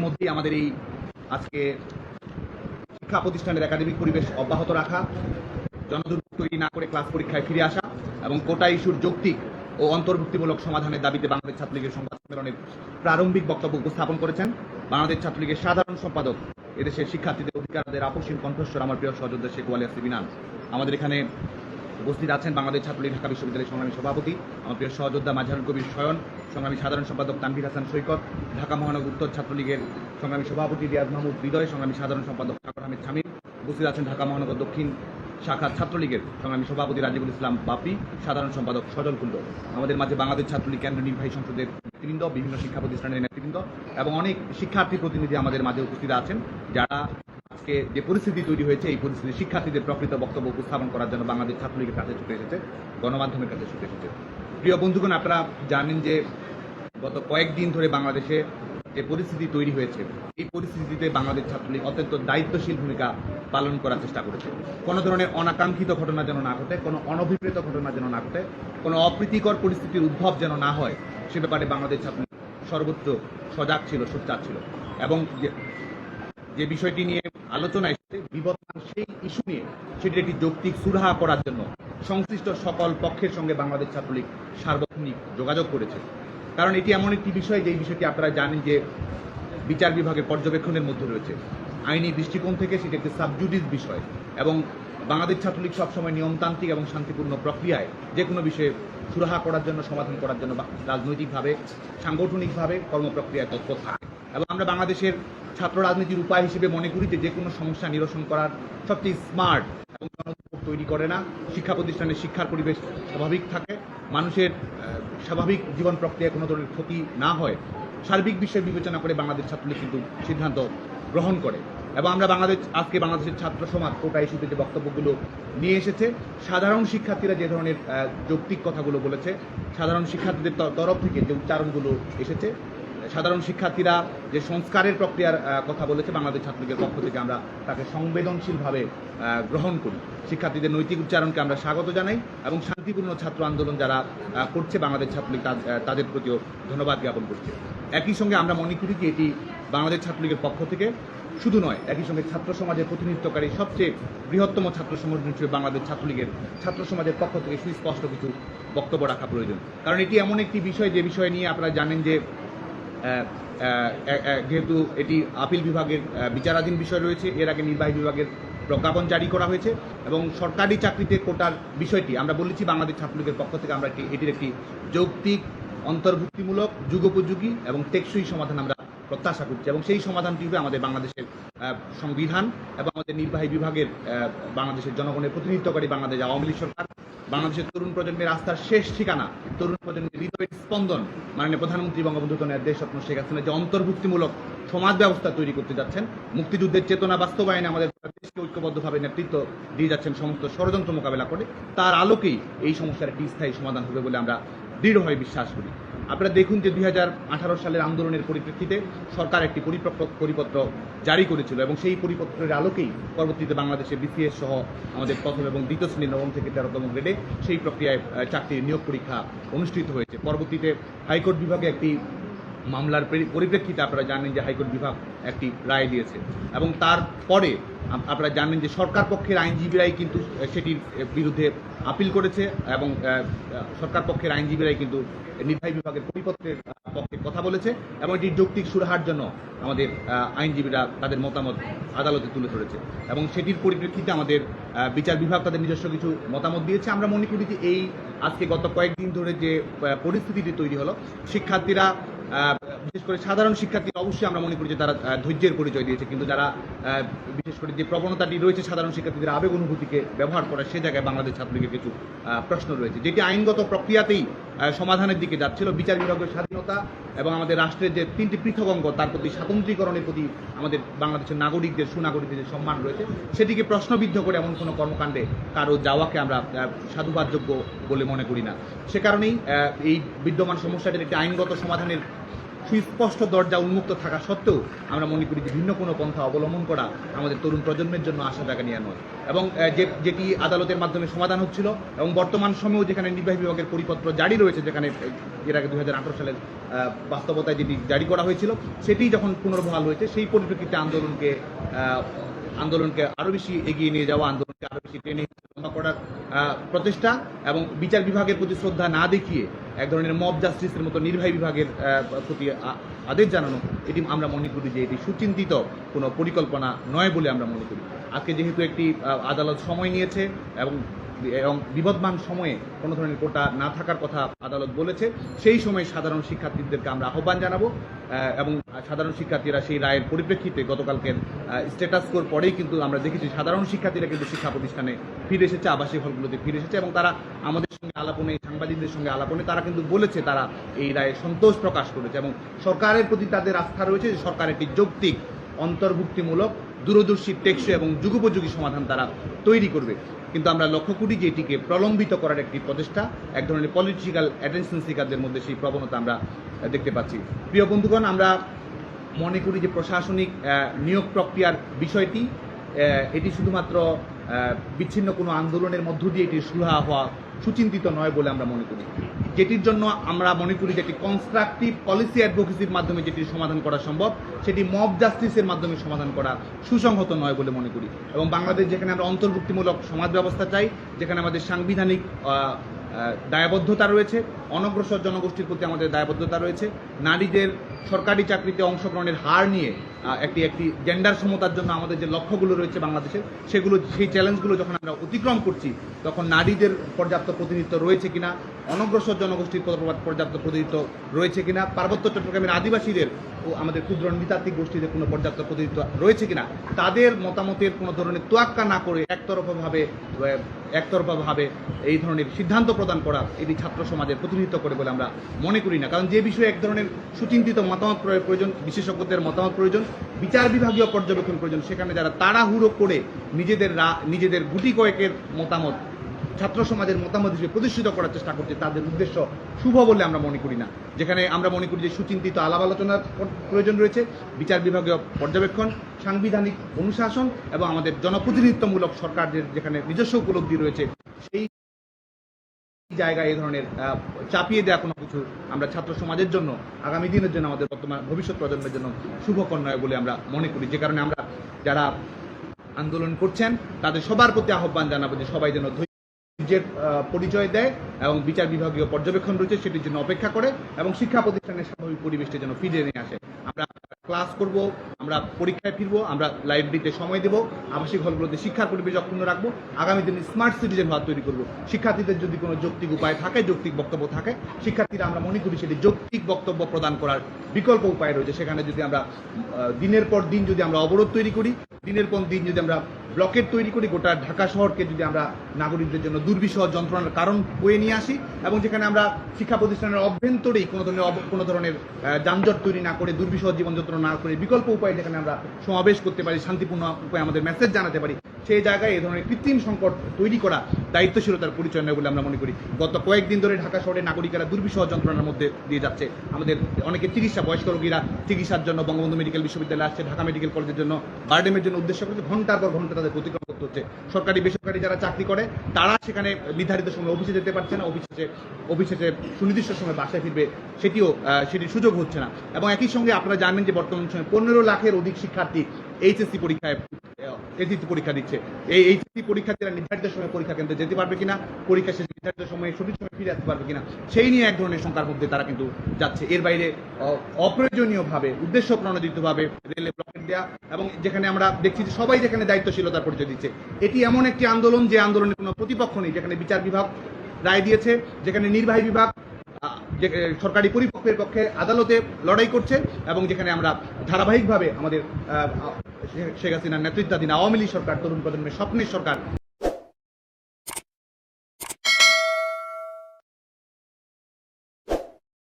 ইতিমধ্যেই আমাদের এই আজকে শিক্ষা প্রতিষ্ঠানের একাডেমিক পরিবেশ অব্যাহত রাখা, জনদুর্ভোগ তৈরি না করে ক্লাস পরীক্ষায় ফিরে আসা এবং কোটা ইস্যুর যৌক্তিক ও অন্তর্ভুক্তিমূলক সমাধানের দাবিতে বাংলাদেশ ছাত্রলীগের সংবাদ সম্মেলনের প্রারম্ভিক বক্তব্য উপস্থাপন করেছেন বাংলাদেশ ছাত্রলীগের সাধারণ সম্পাদক এদেশের শিক্ষার্থীদের অধিকারদের আপসীন কণ্ঠস্বর আমার প্রিয় সহযোদ্ধা শেখ ওয়ালিয়া সিবিনান। আমাদের এখানে উপস্থিত আছেন বাংলাদেশ ছাত্রলীগ ঢাকা বিশ্ববিদ্যালয়ের সংগ্রামী সভাপতি, আমার প্রিয় সহযোদ্ধা মাঝারুল কবির শয়ন সংগ্রামী সাধারণ সম্পাদক তানভীর হাসান সৈকত, ঢাকা মহানগর উত্তর ছাত্রলীগের সংগ্রামী সভাপতি রিয়াজ মাহমুদ হৃদয় সংগ্রামী সাধারণ সম্পাদক ঠাকুর আহমেদ শামীম, উপস্থিত আছেন ঢাকা মহানগর দক্ষিণ শাখা ছাত্রলীগের সংগ্রামী সভাপতি রাজিবুল ইসলাম বাপি, সাধারণ সম্পাদক সজল কুণ্ড। আমাদের মাঝে বাংলাদেশ ছাত্রলীগ কেন্দ্রীয় নির্বাহী সংসদের নেতৃবৃন্দ, বিভিন্ন শিক্ষা প্রতিষ্ঠানের নেতৃবৃন্দ এবং অনেক শিক্ষার্থী প্রতিনিধি আমাদের মাঝে উপস্থিত আছেন, যারা আজকে যে পরিস্থিতি তৈরি হয়েছে, এই পরিস্থিতি শিক্ষার্থীদের প্রকৃত বক্তব্য উপস্থাপন করার জন্য বাংলাদেশ ছাত্রলীগের কাছে ছুটে এসেছে, গণমাধ্যমের কাছে ছুটে এসেছে। প্রিয় বন্ধুগণ, আপনারা জানেন যে গত কয়েকদিন ধরে বাংলাদেশে যে পরিস্থিতি তৈরি হয়েছে, এই পরিস্থিতিতে বাংলাদেশ ছাত্রলীগ অত্যন্ত দায়িত্বশীল ভূমিকা পালন করার চেষ্টা করেছে। কোনো ধরনের অনাকাঙ্ক্ষিত ঘটনা যেন না ঘটে, কোনো অনভিপ্রেত ঘটনা যেন না ঘটে, কোনো অপ্রীতিকর পরিস্থিতির উদ্ভব যেন না হয়, সে ব্যাপারে বাংলাদেশ ছাত্রলীগ সর্বোচ্চ সজাগ ছিল, সোচ্চার ছিল। এবং যে- বিষয়টি নিয়ে আলোচনা এসেছে বিবর্তমান সেই ইস্যু নিয়ে সেটির একটি যৌক্তিক সুরাহা করার জন্য সংশ্লিষ্ট সকল পক্ষের সঙ্গে বাংলাদেশ ছাত্রলীগ সার্বক্ষণিক যোগাযোগ করেছে। কারণ এটি এমন একটি বিষয় যে বিষয়টি আপনারা জানেন যে বিচার বিভাগের পর্যবেক্ষণের মধ্যে রয়েছে। আইনি দৃষ্টিকোণ থেকে সেটি একটি সাবজুডিস বিষয় এবং বাংলাদেশ ছাত্রলীগ সবসময় নিয়মতান্ত্রিক এবং শান্তিপূর্ণ প্রক্রিয়ায় যে কোনো বিষয়ে সুরাহা করার জন্য, সমাধান করার জন্য রাজনৈতিকভাবে, সাংগঠনিকভাবে কর্মপ্রক্রিয়ায় তৎপর থাকে। এবং আমরা বাংলাদেশের ছাত্র রাজনীতির উপায় হিসেবে মনে করি যে কোনো সমস্যা নিরসন করার সবচেয়ে স্মার্ট তৈরি করে না, শিক্ষা প্রতিষ্ঠানের শিক্ষার পরিবেশ স্বাভাবিক থাকে, মানুষের স্বাভাবিক জীবন প্রক্রিয়ায় কোনো ধরনের ক্ষতি না হয়। সার্বিক বিষয় বিবেচনা করে বাংলাদেশ ছাত্রলীগ কিন্তু সিদ্ধান্ত গ্রহণ করে। এবং আমরা বাংলাদেশ, আজকে বাংলাদেশের ছাত্র সমাজ কোটা ইস্যুতে যে বক্তব্যগুলো নিয়ে এসেছে, সাধারণ শিক্ষার্থীরা যে ধরনের যৌক্তিক কথাগুলো বলেছে, সাধারণ শিক্ষার্থীদের তর- তরফ থেকে যে উচ্চারণগুলো এসেছে সাধারণ শিক্ষার্থীরা যে সংস্কারের প্রক্রিয়ার কথা বলেছে, বাংলাদেশ ছাত্রলীগের পক্ষ থেকে আমরা তাকে সংবেদনশীলভাবে গ্রহণ করি। শিক্ষার্থীদের নৈতিক উচ্চারণকে আমরা স্বাগত জানাই এবং শান্তিপূর্ণ ছাত্র আন্দোলন যারা করছে বাংলাদেশ ছাত্রলীগ তাদের প্রতিও ধন্যবাদ জ্ঞাপন করছে। একই সঙ্গে আমরা মনে করি যে এটি বাংলাদেশ ছাত্রলীগের পক্ষ থেকে শুধু নয়, একই সঙ্গে ছাত্র সমাজের প্রতিনিধিত্বকারী সবচেয়ে বৃহত্তম ছাত্র সংগঠন হিসেবে বাংলাদেশ ছাত্রলীগের ছাত্র সমাজের পক্ষ থেকে সুস্পষ্ট কিছু বক্তব্য রাখা প্রয়োজন। কারণ এটি এমন একটি বিষয়, যে বিষয় নিয়ে আপনারা জানেন যে যেহেতু এটি আপিল বিভাগের বিচারাধীন বিষয় রয়েছে, এর আগে নির্বাহী বিভাগের প্রজ্ঞাপন জারি করা হয়েছে এবং সরকারি চাকরিতে কোটার বিষয়টি আমরা বলেছি, বাংলাদেশ ছাত্রলীগের পক্ষ থেকে আমরা একটি, এটির একটি যৌক্তিক, অন্তর্ভুক্তিমূলক, যুগোপযোগী এবং টেকসই সমাধান আমরা প্রত্যাশা করছি এবং সেই সমাধানটি হবে আমাদের বাংলাদেশের সংবিধান এবং আমাদের নির্বাহী বিভাগের বাংলাদেশের জনগণের প্রতিনিধিত্বকারী বাংলাদেশ আওয়ামী লীগ সরকার। বাংলাদেশের তরুণ প্রজন্মের আস্থার শেষ ঠিকানা, তরুণ প্রজন্মের হৃদয়ের স্পন্দন মাননীয় প্রধানমন্ত্রী বঙ্গবন্ধু কন্যার দেশরত্ন শেখ হাসিনা যে অন্তর্ভুক্তিমূলক সমাজ ব্যবস্থা তৈরি করতে যাচ্ছেন, মুক্তিযুদ্ধের চেতনা বাস্তবায়নে আমাদের দেশকে ঐক্যবদ্ধভাবে নেতৃত্ব দিয়ে যাচ্ছেন সমস্ত ষড়যন্ত্র মোকাবেলা করে, তার আলোকেই এই সমস্যার একটি স্থায়ী সমাধান হবে বলে আমরা দৃঢ়ভাবে বিশ্বাস করি। আপনারা দেখুন যে দুই হাজার আঠারো সালের আন্দোলনের পরিপ্রেক্ষিতে সরকার একটি পরিপত্র জারি করেছিল এবং সেই পরিপত্রের আলোকেই পরবর্তীতে বাংলাদেশে বিসিএস সহ আমাদের প্রথম এবং দ্বিতীয় শ্রেণির নবম থেকে তেরোতম গ্রেডে সেই প্রক্রিয়ায় চাকরির নিয়োগ পরীক্ষা অনুষ্ঠিত হয়েছে। পরবর্তীতে হাইকোর্ট বিভাগে একটি মামলার পরিপ্রেক্ষিতে আপনারা জানেন যে হাইকোর্ট বিভাগ একটি রায় দিয়েছে। এবং তারপরে আপনারা জানেন যে সরকার পক্ষের আইনজীবীরাই কিন্তু সেটির বিরুদ্ধে আপিল করেছে এবং সরকার পক্ষের আইনজীবীরাই কিন্তু নির্বাহী বিভাগের পরিপত্রের পক্ষে কথা বলেছে এবং এটি যৌক্তিক সুরাহার জন্য আমাদের আইনজীবীরা তাদের মতামত আদালতে তুলে ধরেছে। এবং সেটির পরিপ্রেক্ষিতে আমাদের বিচার বিভাগ তাদের নিজস্ব কিছু মতামত দিয়েছে। আমরা মনে করি যে এই আজকে গত কয়েকদিন ধরে যে পরিস্থিতিটি তৈরি হলো, শিক্ষার্থীরা বিশেষ করে সাধারণ শিক্ষার্থী অবশ্যই আমরা মনে করি যে তারা ধৈর্যের পরিচয় দিয়েছে, কিন্তু যারা বিশেষ করে যে প্রবণতাটি রয়েছে সাধারণ শিক্ষার্থীদের আবেগ অনুভূতিকে ব্যবহার করা সে জায়গায় বাংলাদেশ ছাত্রলীগের কিছু প্রশ্ন রয়েছে। যেটি আইনগত প্রক্রিয়াতেই সমাধানের দিকে যাচ্ছিল, বিচার বিভাগের স্বাধীনতা এবং আমাদের রাষ্ট্রের যে তিনটি পৃথক অঙ্গ, তার প্রতি স্বাতন্ত্রীকরণের প্রতি আমাদের বাংলাদেশের নাগরিকদের, সুনাগরিকদের যে সম্মান রয়েছে, সেটিকে প্রশ্নবিদ্ধ করে এমন কোনো কর্মকাণ্ডে কারও যাওয়াকে আমরা সাধুবাদযোগ্য বলে মনে করি না। সে কারণেই এই বিদ্যমান সমস্যাটির একটি আইনগত সমাধানের সুস্পষ্ট দরজা উন্মুক্ত থাকা সত্ত্বেও আমরা মনে করি যে ভিন্ন কোনো পন্থা অবলম্বন করা আমাদের তরুণ প্রজন্মের জন্য আশা জায়গা নিয়ে এবং যে, যেটি আদালতের মাধ্যমে সমাধান হচ্ছিল এবং বর্তমান সময়েও যেখানে নির্বাহী বিভাগের পরিপত্র জারি রয়েছে, যেখানে, এর আগে দুই সালের বাস্তবতায় যেটি জারি করা হয়েছিল, সেটি যখন পুনর্বহাল হয়েছে, সেই পরিপ্রেক্ষিতে আন্দোলনকে আন্দোলনকে আরও বেশি এগিয়ে নিয়ে যাওয়া, আন্দোলনকে আরও বেশি টেনে করার প্রচেষ্টা এবং বিচার বিভাগের প্রতি শ্রদ্ধা না দেখিয়ে এক ধরনের মব জাস্টিসের মতো নির্বাহী বিভাগের প্রতি আদেশ জানানো, এটি আমরা মনে করি যে এটি সুচিন্তিত কোনো পরিকল্পনা নয় বলে আমরা মনে করি। আজকে যেহেতু একটি আদালত সময় নিয়েছে এবং এবং বিবদমান সময়ে কোনো ধরনের কোটা না থাকার কথা আদালত বলেছে, সেই সময় সাধারণ শিক্ষার্থীদেরকে আমরা আহ্বান জানাব। এবং সাধারণ শিক্ষার্থীরা সেই রায়ের পরিপ্রেক্ষিতে গতকালকের স্ট্যাটাস স্কোর পরেই কিন্তু আমরা দেখেছি সাধারণ শিক্ষার্থীরা কিন্তু শিক্ষা প্রতিষ্ঠানে ফিরে এসেছে, আবাসিক হলগুলোতে ফিরে এসেছে এবং তারা আমাদের সঙ্গে আলাপনে, সাংবাদিকদের সঙ্গে আলাপনে তারা কিন্তু বলেছে তারা এই রায়ে সন্তোষ প্রকাশ করেছে এবং সরকারের প্রতি তাদের আস্থা রয়েছে যে সরকার একটি যৌক্তিক, অন্তর্ভুক্তিমূলক, দূরদর্শী, টেকসই এবং যুগোপযোগী সমাধান তারা তৈরি করবে। কিন্তু আমরা লক্ষ্য করি যে এটিকে প্রলম্বিত করার একটি প্রচেষ্টা, এক ধরনের পলিটিক্যাল অ্যাটেনশন সিকারদের মধ্যে সেই প্রবণতা আমরা দেখতে পাচ্ছি। প্রিয় বন্ধুগণ, আমরা মনে করি যে প্রশাসনিক নিয়োগ প্রক্রিয়ার বিষয়টি এটি শুধুমাত্র বিচ্ছিন্ন কোনো আন্দোলনের মধ্য দিয়ে এটি সুরা হওয়া সুচিন্তিত নয় বলে আমরা মনে করি। যেটির জন্য আমরা মনে করি যে একটি কনস্ট্রাকটিভ পলিসি অ্যাডভোকেসির মাধ্যমে যেটির সমাধান করা সম্ভব, সেটি মব জাস্টিসের মাধ্যমে সমাধান করা সুসংহত নয় বলে মনে করি। এবং বাংলাদেশ যেখানে আমরা অন্তর্ভুক্তিমূলক সমাজ ব্যবস্থা চাই, যেখানে আমাদের সাংবিধানিক দায়বদ্ধতা রয়েছে, অনগ্রসর জনগোষ্ঠীর প্রতি আমাদের দায়বদ্ধতা রয়েছে। নারীদের সরকারি চাকরিতে অংশগ্রহণের হার নিয়ে একটি একটি জেন্ডার সমতার জন্য আমাদের যে লক্ষ্যগুলো রয়েছে বাংলাদেশের সেগুলো, সেই চ্যালেঞ্জগুলো যখন আমরা অতিক্রম করছি, তখন নারীদের পর্যাপ্ত প্রতিনিধিত্ব রয়েছে কিনা, অনগ্রসর জনগোষ্ঠীর পর্যাপ্ত প্রতিনিধিত্ব রয়েছে কিনা, পার্বত্য চট্টগ্রামের আদিবাসীদের আমাদের ক্ষুদ্র নৃতাত্ত্বিক গোষ্ঠীদের কোনো পর্যাপ্ত প্রতিনিধিত্ব রয়েছে কিনা, তাদের মতামতের কোনো ধরনের তোয়াক্কা না করে একতরফাভাবে একতরফাভাবে এই ধরনের সিদ্ধান্ত প্রদান করা এটি ছাত্র সমাজের প্রতিনিধিত্ব করে বলে আমরা মনে করি না। কারণ যে বিষয়ে এক ধরনের সুচিন্তিত মতামত প্রয়োজন, বিশেষজ্ঞদের মতামত প্রয়োজন, বিচার বিভাগীয় পর্যবেক্ষণ প্রয়োজন, সেখানে যারা তাড়াহুড়ো করে নিজেদের নিজেদের গুটি কয়েকের মতামত ছাত্র সমাজের মতামত হিসেবে প্রতিষ্ঠিত করার চেষ্টা করছে, তাদের উদ্দেশ্য শুভ বলে আমরা মনে করি না। যেখানে আমরা মনে করি যে সুচিন্তিত আলাপ আলোচনার প্রয়োজন রয়েছে, বিচার বিভাগীয় পর্যবেক্ষণ, সাংবিধানিক অনুশাসন এবং আমাদের জনপ্রতিনিধিত্বমূলক সরকারদের যেখানে নিজস্ব উপলব্ধি রয়েছে, সেই জায়গায় এই ধরনের চাপিয়ে দেওয়া কোনো কিছু আমরা ছাত্র সমাজের জন্য, আগামী দিনের জন্য আমাদের বর্তমান ভবিষ্যৎ প্রজন্মের জন্য শুভকর নয় বলে আমরা মনে করি। যে কারণে আমরা যারা আন্দোলন করছেন, তাদের সবার প্রতি আহ্বান জানাব যে সবাই যেন আহ, পরিচয় দেয় এবং বিচার বিভাগীয় পর্যবেক্ষণ রয়েছে সেটির জন্য অপেক্ষা করে এবং শিক্ষা প্রতিষ্ঠানের স্বাভাবিক পরিবেশটি যেন ফিরিয়ে নিয়ে আসে। আমরা ক্লাস করব আমরা পরীক্ষায় ফিরবো আমরা লাইব্রেরিতে সময় দেব আবাসিক হলগুলোতে শিক্ষার পরিবেশ অক্ষুণ্ণ রাখব আগামী দিনে স্মার্ট সিটিজেন হওয়া তৈরি করব। শিক্ষার্থীদের যদি কোনো যৌক্তিক উপায় থাকে যৌক্তিক বক্তব্য থাকে শিক্ষার্থীরা আমরা মনে করি সেটি যৌক্তিক বক্তব্য প্রদান করার বিকল্প উপায় রয়েছে। সেখানে যদি আমরা দিনের পর দিন যদি আমরা অবরোধ তৈরি করি দিনের পর দিন যদি আমরা ব্লকেট তৈরি করে গোটা ঢাকা শহরকে যদি আমরা নাগরিকদের জন্য দুর্বিষহ যন্ত্রণার কারণ বয়ে নিয়ে আসি এবং যেখানে আমরা শিক্ষা প্রতিষ্ঠানের অভ্যন্তরেই কোনো ধরনের কোনো ধরনের যানজট তৈরি না করে, দুর্বিষহ জীবন যন্ত্রণা না করে বিকল্প উপায়ে যেখানে আমরা সমাবেশ করতে পারি, শান্তিপূর্ণ উপায়ে আমাদের মেসেজ জানাতে পারি, সেই জায়গায় এই ধরনের কৃত্রিম সংকট তৈরি করা দায়িত্বশীলতার পরিচয় নয় বলে আমরা মনে করি। গত কয়েকদিন ধরে ঢাকা শহরে নাগরিকেরা দুর্বিষহ যন্ত্রণার মধ্যে দিয়ে যাচ্ছে। আমাদের অনেকে চিকিৎসা বয়স্ক রোগীরা চিকিৎসার জন্য বঙ্গবন্ধু মেডিকেল বিশ্ববিদ্যালয়ে আসছে, ঢাকা মেডিকেল কলেজের জন্য বারডেমের জন্য উদ্দেশ্য করে ঘণ্টার পর ঘণ্টা তাদের অতিক্রম করতে হচ্ছে। সরকারি, বেসরকারি যারা চাকরি করে, তারা সেখানে নির্ধারিত সময় অফিসে যেতে পারছে না, অফিসে অফিসে সুনির্দিষ্ট সময় বাসায় ফিরবে, সেটিও সেটির সুযোগ হচ্ছে না। এবং একই সঙ্গে আপনারা জানেন যে বর্তমান সময়ে পনেরো লাখের অধিক শিক্ষার্থী এইচএসসি পরীক্ষায় এসএসসি পরীক্ষা দিচ্ছে। এই এইচএসসি পরীক্ষার্থীরা নির্ধারিত সময় পরীক্ষা কেন্দ্রে যেতে পারবে কিনা, পরীক্ষা শেষে নির্ধারিত সময়ে সঠিক সময় ফিরে আসতে পারবে কিনা, সেই নিয়ে এক ধরনের শঙ্কার মধ্যে তারা কিন্তু যাচ্ছে। এর বাইরে অপ্রয়োজনীয়ভাবে, উদ্দেশ্য প্রণোদিতভাবে রেলে ব্লকেট দেওয়া এবং যেখানে আমরা দেখছি যে সবাই যেখানে দায়িত্বশীলতার পরিচয় দিচ্ছে, এটি এমন একটি আন্দোলন যে আন্দোলনের কোনো প্রতিপক্ষ নেই, যেখানে বিচার বিভাগ রায় দিয়েছে, যেখানে নির্বাহী বিভাগ যে সরকারি পরিপক্ষের পক্ষে আদালতে লড়াই করছে এবং যেখানে আমরা ধারাবাহিকভাবে আমাদের শেখ হাসিনার নেতৃত্বাধীন আওয়ামী লীগ সরকার, তরুণ প্রজন্মের স্বপ্নের সরকার